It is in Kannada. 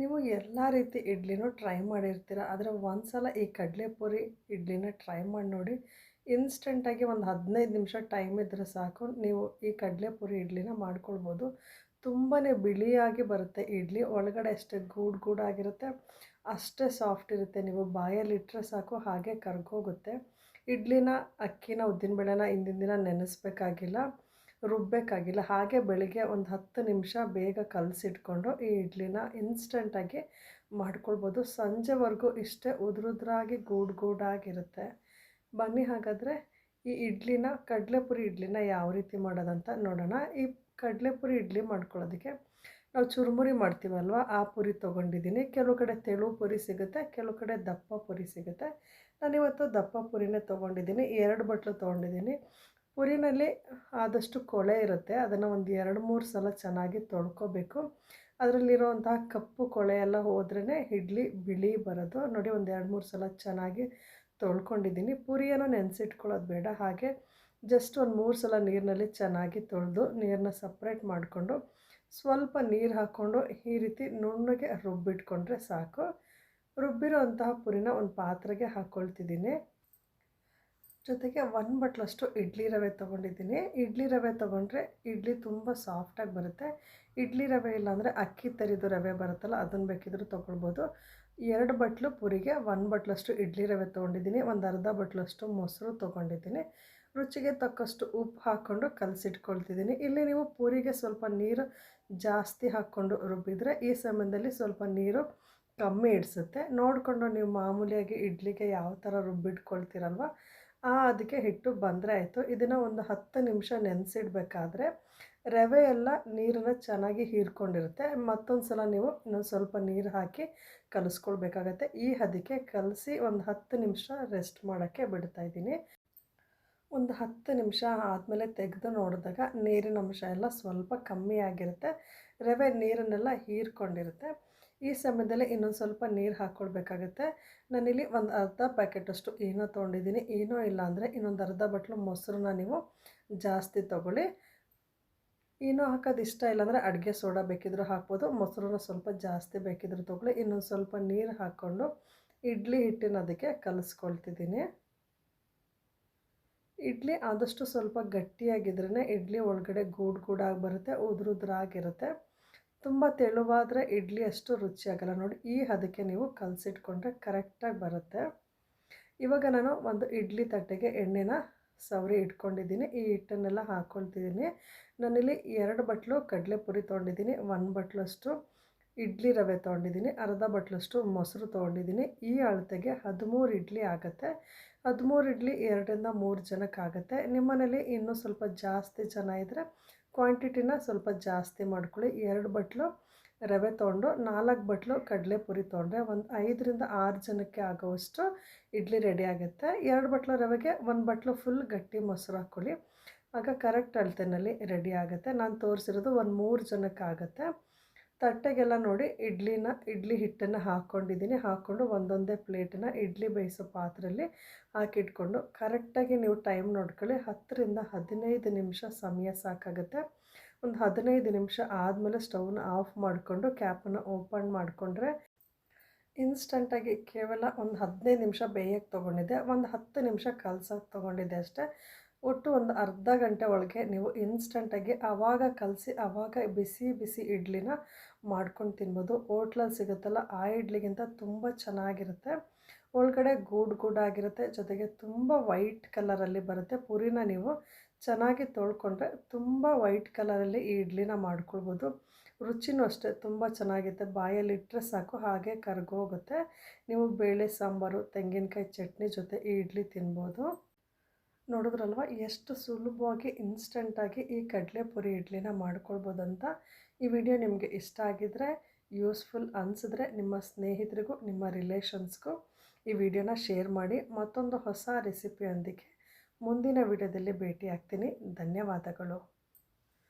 ನೀವು ಎಲ್ಲ ರೀತಿ ಇಡ್ಲಿನೂ ಟ್ರೈ ಮಾಡಿರ್ತೀರ. ಆದರೆ ಒಂದು ಸಲ ಈ ಕಡಲೆಪುರಿ ಇಡ್ಲಿನ ಟ್ರೈ ಮಾಡಿ ನೋಡಿ ಇನ್ಸ್ಟೆಂಟಾಗಿ ಒಂದು ಹದಿನೈದು ನಿಮಿಷ ಟೈಮ್ ಇದ್ದರೆ ಸಾಕು. ನೀವು ಈ ಕಡಲೆಪುರಿ ಇಡ್ಲಿನ ಮಾಡ್ಕೊಳ್ಬೋದು. ತುಂಬಾ ಬಿಳಿಯಾಗಿ ಬರುತ್ತೆ ಇಡ್ಲಿ. ಒಳಗಡೆ ಅಷ್ಟೇ ಗೂಡು ಗೂಡಾಗಿರುತ್ತೆ ಅಷ್ಟೇ ಸಾಫ್ಟ್ ಇರುತ್ತೆ. ನೀವು ಬಾಯಲ್ಲಿ ಇಟ್ಟರೆ ಸಾಕು, ಹಾಗೆ ಕರ್ಗೋಗುತ್ತೆ. ಇಡ್ಲಿನ ಅಕ್ಕಿನ ಉದ್ದಿನಬೇಳೆನ ಹಿಂದಿನ ದಿನ ನೆನೆಸ್ಬೇಕಾಗಿಲ್ಲ. ರುಬ್ಬಬೇಕಾಗಿಲ್ಲ ಹಾಗೆ ಬೆಳಿಗ್ಗೆ ಒಂದು ಹತ್ತು ನಿಮಿಷ ಬೇಗ ಕಲಸಿಟ್ಕೊಂಡು ಈ ಇಡ್ಲಿನ ಇನ್ಸ್ಟೆಂಟಾಗಿ ಮಾಡ್ಕೊಳ್ಬೋದು. ಸಂಜೆವರೆಗೂ ಇಷ್ಟೇ ಉದುರುದ್ರಾಗಿ ಗೂಡು ಗೂಡಾಗಿರುತ್ತೆ. ಬನ್ನಿ ಹಾಗಾದರೆ ಈ ಇಡ್ಲಿನ ಕಡಲೆಪುರಿ ಇಡ್ಲಿನ ಯಾವ ರೀತಿ ಮಾಡೋದಂತ ನೋಡೋಣ. ಈ ಕಡಲೆಪುರಿ ಇಡ್ಲಿ ಮಾಡ್ಕೊಳ್ಳೋದಕ್ಕೆ ನಾವು ಚುರುಮುರಿ ಮಾಡ್ತೀವಲ್ವ? ಆ ಪುರಿ ತೊಗೊಂಡಿದ್ದೀನಿ. ಕೆಲವು ಕಡೆ ತೆಳು ಪುರಿ ಸಿಗುತ್ತೆ, ಕೆಲವು ಕಡೆ ದಪ್ಪ ಪುರಿ ಸಿಗುತ್ತೆ. ನಾನಿವತ್ತು ದಪ್ಪ ಪುರಿನೇ ತೊಗೊಂಡಿದ್ದೀನಿ. ಎರಡು ಬಟ್ಲು ತೊಗೊಂಡಿದ್ದೀನಿ. ಪುರಿನಲ್ಲಿ ಆದಷ್ಟು ಕೊಳೆ ಇರುತ್ತೆ, ಅದನ್ನು ಒಂದು ಎರಡು ಮೂರು ಸಲ ಚೆನ್ನಾಗಿ ತೊಳ್ಕೊಬೇಕು. ಅದರಲ್ಲಿರುವಂತಹ ಕಪ್ಪು ಕೊಳೆ ಎಲ್ಲ ಹೋದ್ರೇ ಇಡ್ಲಿ, ಬಿಳಿ ಬರೋದು. ನೋಡಿ, ಒಂದು ಎರಡು ಮೂರು ಸಲ ಚೆನ್ನಾಗಿ ತೊಳ್ಕೊಂಡಿದ್ದೀನಿ. ಪುರಿಯನ್ನು ನೆನೆಸಿಟ್ಕೊಳ್ಳೋದು ಬೇಡ. ಹಾಗೆ ಜಸ್ಟ್ ಒಂದು ಮೂರು ಸಲ ನೀರಿನಲ್ಲಿ ಚೆನ್ನಾಗಿ ತೊಳೆದು ನೀರನ್ನ ಸಪ್ರೇಟ್ ಮಾಡಿಕೊಂಡು ಸ್ವಲ್ಪ ನೀರು ಹಾಕ್ಕೊಂಡು ಈ ರೀತಿ ನುಣ್ಣಗೆ ರುಬ್ಬಿಟ್ಕೊಂಡ್ರೆ ಸಾಕು. ರುಬ್ಬಿರೋ ಅಂತಹ ಪುರಿನ ಒಂದು ಪಾತ್ರೆಗೆ ಹಾಕ್ಕೊಳ್ತಿದ್ದೀನಿ ಜೊತೆಗೆ ಒಂದು ಬಟ್ಲಷ್ಟು ಇಡ್ಲಿ ರವೆ ತೊಗೊಂಡಿದ್ದೀನಿ. ಇಡ್ಲಿ ರವೆ ತೊಗೊಂಡ್ರೆ ಇಡ್ಲಿ ತುಂಬ ಸಾಫ್ಟಾಗಿ ಬರುತ್ತೆ. ಇಡ್ಲಿ ರವೆ ಇಲ್ಲಾಂದರೆ ಅಕ್ಕಿ ತರಿದು ರವೆ ಬರುತ್ತಲ್ಲ ಅದನ್ನು ಬೇಕಿದ್ರೂ ತೊಗೊಳ್ಬೋದು. ಎರಡು ಬಟ್ಲು ಪುರಿಗೆ ಒಂದು ಬಟ್ಲಷ್ಟು ಇಡ್ಲಿ ರವೆ ತೊಗೊಂಡಿದ್ದೀನಿ. ಒಂದು ಅರ್ಧ ಬಟ್ಲಷ್ಟು ಮೊಸರು ತೊಗೊಂಡಿದ್ದೀನಿ. ರುಚಿಗೆ ತಕ್ಕಷ್ಟು ಉಪ್ಪು ಹಾಕ್ಕೊಂಡು ಕಲಸಿಟ್ಕೊಳ್ತಿದ್ದೀನಿ. ಇಲ್ಲಿ ನೀವು ಪೂರಿಗೆ ಸ್ವಲ್ಪ ನೀರು ಜಾಸ್ತಿ ಹಾಕ್ಕೊಂಡು ರುಬ್ಬಿದರೆ ಈ ಸಮಯದಲ್ಲಿ ಸ್ವಲ್ಪ ನೀರು ಕಮ್ಮಿ ಇಡಿಸುತ್ತೆ. ನೋಡಿಕೊಂಡು ನೀವು ಮಾಮೂಲಿಯಾಗಿ ಇಡ್ಲಿಗೆ ಯಾವ ಥರ ರುಬ್ಬಿಟ್ಕೊಳ್ತೀರಲ್ವ? ಅದಕ್ಕೆ ಹಿಟ್ಟು ಬಂದರೆ ಆಯಿತು. ಇದನ್ನು ಒಂದು ಹತ್ತು ನಿಮಿಷ ನೆನೆಸಿಡ್ಬೇಕಾದ್ರೆ ರವೆ ಎಲ್ಲ ನೀರನ್ನು ಚೆನ್ನಾಗಿ ಹೀರ್ಕೊಂಡಿರುತ್ತೆ. ಮತ್ತೊಂದು ಸಲ ನೀವು ಇನ್ನೊಂದು ಸ್ವಲ್ಪ ನೀರು ಹಾಕಿ ಕಲಿಸ್ಕೊಳ್ಬೇಕಾಗತ್ತೆ. ಈ ಹದಕ್ಕೆ ಕಲಸಿ ಒಂದು ಹತ್ತು ನಿಮಿಷ ರೆಸ್ಟ್ ಮಾಡೋಕ್ಕೆ ಬಿಡ್ತಾಯಿದ್ದೀನಿ ಒಂದು ಹತ್ತು ನಿಮಿಷ ಆದಮೇಲೆ ತೆಗೆದು ನೋಡಿದಾಗ ನೀರಿನ ಅಂಶ ಎಲ್ಲ ಸ್ವಲ್ಪ ಕಮ್ಮಿ ಆಗಿರುತ್ತೆ. ರವೆ ನೀರನ್ನೆಲ್ಲ ಹೀರ್ಕೊಂಡಿರುತ್ತೆ. ಈ ಸಮಯದಲ್ಲಿ ಇನ್ನೊಂದು ಸ್ವಲ್ಪ ನೀರು ಹಾಕ್ಕೊಳ್ಬೇಕಾಗತ್ತೆ ನಾನಿಲ್ಲಿ ಒಂದು ಅರ್ಧ ಪ್ಯಾಕೆಟಷ್ಟು ಏನೋ ತೊಗೊಂಡಿದ್ದೀನಿ. ಏನೋ ಇಲ್ಲ ಅಂದರೆ ಇನ್ನೊಂದು ಅರ್ಧ ಬಟ್ಲು ಮೊಸರನ್ನ ನೀವು ಜಾಸ್ತಿ ತೊಗೊಳ್ಳಿ. ಏನೋ ಹಾಕೋದು ಇಷ್ಟ ಇಲ್ಲಾಂದರೆ ಅಡುಗೆ ಸೋಡಾ ಬೇಕಿದ್ರೂ ಹಾಕ್ಬೋದು. ಮೊಸರನ್ನ ಸ್ವಲ್ಪ ಜಾಸ್ತಿ ಬೇಕಿದ್ರೂ ತೊಗೊಳ್ಳಿ. ಇನ್ನೊಂದು ಸ್ವಲ್ಪ ನೀರು ಹಾಕ್ಕೊಂಡು ಇಡ್ಲಿ ಹಿಟ್ಟಿನ ಅದಕ್ಕೆ ಕಲಿಸ್ಕೊಳ್ತಿದ್ದೀನಿ. ಇಡ್ಲಿ ಆದಷ್ಟು ಸ್ವಲ್ಪ ಗಟ್ಟಿಯಾಗಿದ್ರೇ ಇಡ್ಲಿ ಒಳಗಡೆ ಗೂಡು ಗೂಡಾಗಿ ಬರುತ್ತೆ ಉದುರುದ್ರಾಗಿರುತ್ತೆ ತುಂಬ ತೆಳುವಾದರೆ ಇಡ್ಲಿ ಅಷ್ಟು ರುಚಿಯಾಗಲ್ಲ. ನೋಡಿ, ಈ ಹದಕ್ಕೆ ನೀವು ಕಲಸಿಟ್ಕೊಂಡ್ರೆ ಕರೆಕ್ಟಾಗಿ ಬರುತ್ತೆ. ಇವಾಗ ನಾನು ಒಂದು ಇಡ್ಲಿ ತಟ್ಟೆಗೆ ಎಣ್ಣೆನ ಸವರಿ ಇಟ್ಕೊಂಡಿದ್ದೀನಿ. ಈ ಹಿಟ್ಟನ್ನೆಲ್ಲ ಹಾಕ್ಕೊಳ್ತಿದ್ದೀನಿ ನಾನಿಲ್ಲಿ ಎರಡು ಬಟ್ಲು ಕಡಲೆಪುರಿ ತೊಗೊಂಡಿದ್ದೀನಿ, ಒಂದು ಬಟ್ಲಷ್ಟು ಇಡ್ಲಿ ರವೆ ತೊಗೊಂಡಿದ್ದೀನಿ, ಅರ್ಧ ಬಟ್ಲಷ್ಟು ಮೊಸರು ತೊಗೊಂಡಿದ್ದೀನಿ. ಈ ಅಳತೆಗೆ ಹದಿಮೂರು ಇಡ್ಲಿ ಆಗುತ್ತೆ. ಹದಿಮೂರು ಇಡ್ಲಿ ಎರಡರಿಂದ ಮೂರು ಜನಕ್ಕೆ ಆಗುತ್ತೆ ನಿಮ್ಮನೇಲಿ ಇನ್ನೂ ಸ್ವಲ್ಪ ಜಾಸ್ತಿ ಜನ ಇದ್ದರೆ ಕ್ವಾಂಟಿಟಿನ ಸ್ವಲ್ಪ ಜಾಸ್ತಿ ಮಾಡ್ಕೊಳ್ಳಿ. ಎರಡು ಬಟ್ಲು ರವೆ ತೊಗೊಂಡು, ನಾಲ್ಕು ಬಟ್ಲು ಕಡಲೆಪುರಿ ತೊಗೊಂಡ್ರೆ ಒಂದು ಐದರಿಂದ ಆರು ಜನಕ್ಕೆ ಆಗೋವಷ್ಟು ಇಡ್ಲಿ ರೆಡಿ ಆಗುತ್ತೆ. ಎರಡು ಬಟ್ಲು ರವೆಗೆ ಒಂದು ಬಟ್ಲು ಫುಲ್ ಗಟ್ಟಿ ಮೊಸರು ಹಾಕ್ಕೊಳ್ಳಿ. ಆಗ ಕರೆಕ್ಟ್ ಅಳತೆನಲ್ಲಿ ರೆಡಿ ಆಗುತ್ತೆ. ನಾನು ತೋರಿಸಿರೋದು ಒಂದು ಮೂರು ಜನಕ್ಕೆ ಆಗುತ್ತೆ. ತಟ್ಟೆಗೆಲ್ಲ ನೋಡಿ ಇಡ್ಲಿನ, ಇಡ್ಲಿ ಹಿಟ್ಟನ್ನು ಹಾಕ್ಕೊಂಡಿದ್ದೀನಿ ಹಾಕ್ಕೊಂಡು ಒಂದೊಂದೇ ಪ್ಲೇಟನ್ನ ಇಡ್ಲಿ ಬೇಯಿಸೋ ಪಾತ್ರೆಯಲ್ಲಿ ಹಾಕಿಟ್ಕೊಂಡು ಕರೆಕ್ಟಾಗಿ ನೀವು ಟೈಮ್ ನೋಡ್ಕೊಳ್ಳಿ. ಹತ್ತರಿಂದ ಹದಿನೈದು ನಿಮಿಷ ಸಮಯ ಸಾಕಾಗುತ್ತೆ. ಒಂದು ಹದಿನೈದು ನಿಮಿಷ ಆದಮೇಲೆ ಸ್ಟವ್ನ ಆಫ್ ಮಾಡಿಕೊಂಡು ಕ್ಯಾಪನ್ನು ಓಪನ್ ಮಾಡಿಕೊಂಡ್ರೆ ಇನ್ಸ್ಟಂಟಾಗಿ ಕೇವಲ ಒಂದು ಹದಿನೈದು ನಿಮಿಷ ಬೇಯಕ್ಕೆ ತೊಗೊಂಡಿದ್ದೆ. ಒಂದು ಹತ್ತು ನಿಮಿಷ ಕಲ್ಸೋಕ್ಕೆ ತೊಗೊಂಡಿದ್ದೆ ಅಷ್ಟೇ. ಒಟ್ಟು ಒಂದು ಅರ್ಧ ಗಂಟೆ ಒಳಗೆ ನೀವು ಇನ್ಸ್ಟಂಟಾಗಿ ಆವಾಗ ಕಲಸಿ ಆವಾಗ ಬಿಸಿ ಬಿಸಿ ಇಡ್ಲಿನ ಮಾಡ್ಕೊಂಡು ತಿನ್ಬೋದು. ಓಟ್ಲಲ್ಲಿ ಸಿಗುತ್ತಲ್ಲ, ಆ ಇಡ್ಲಿಗಿಂತ ತುಂಬ ಚೆನ್ನಾಗಿರುತ್ತೆ. ಒಳಗಡೆ ಗೂಡ್ ಗೂಡಾಗಿರುತ್ತೆ ಜೊತೆಗೆ ತುಂಬ ವೈಟ್ ಕಲರಲ್ಲಿ ಬರುತ್ತೆ. ಪುರಿನ ನೀವು ಚೆನ್ನಾಗಿ ತೊಳ್ಕೊಂಡ್ರೆ ತುಂಬ ವೈಟ್ ಕಲರಲ್ಲಿ ಈ ಇಡ್ಲಿನ ಮಾಡ್ಕೊಳ್ಬೋದು. ರುಚಿನೂ ಅಷ್ಟೇ, ತುಂಬ ಚೆನ್ನಾಗಿರುತ್ತೆ. ಬಾಯಲ್ಲಿ ಇಟ್ಟರೆ ಸಾಕು, ಹಾಗೆ ಕರ್ಗೋಗುತ್ತೆ. ನೀವು ಬೇಳೆ ಸಾಂಬಾರು, ತೆಂಗಿನಕಾಯಿ ಚಟ್ನಿ ಜೊತೆ ಈ ಇಡ್ಲಿ ತಿನ್ಬೋದು. ನೋಡಿದ್ರಲ್ವ? ಎಷ್ಟು ಸುಲಭವಾಗಿ ಇನ್ಸ್ಟೆಂಟಾಗಿ ಈ ಕಡಲೆಪುರಿ ಇಡ್ಲಿನ ಮಾಡ್ಕೊಳ್ಬೋದಂತ ಈ ವಿಡಿಯೋ ನಿಮಗೆ ಇಷ್ಟ ಆಗಿದ್ರೆ ಯೂಸ್ಫುಲ್ ಅನಿಸಿದ್ರೆ ನಿಮ್ಮ ಸ್ನೇಹಿತರಿಗೂ, ನಿಮ್ಮ ರಿಲೇಷನ್ಸ್ಗೂ ಈ ವಿಡಿಯೋನ ಶೇರ್ ಮಾಡಿ. ಮತ್ತೊಂದು ಹೊಸ ರೆಸಿಪಿಯೊಂದಿಗೆ ಮುಂದಿನ ವಿಡಿಯೋದಲ್ಲಿ ಭೇಟಿ ಆಗ್ತೀನಿ ಧನ್ಯವಾದಗಳು.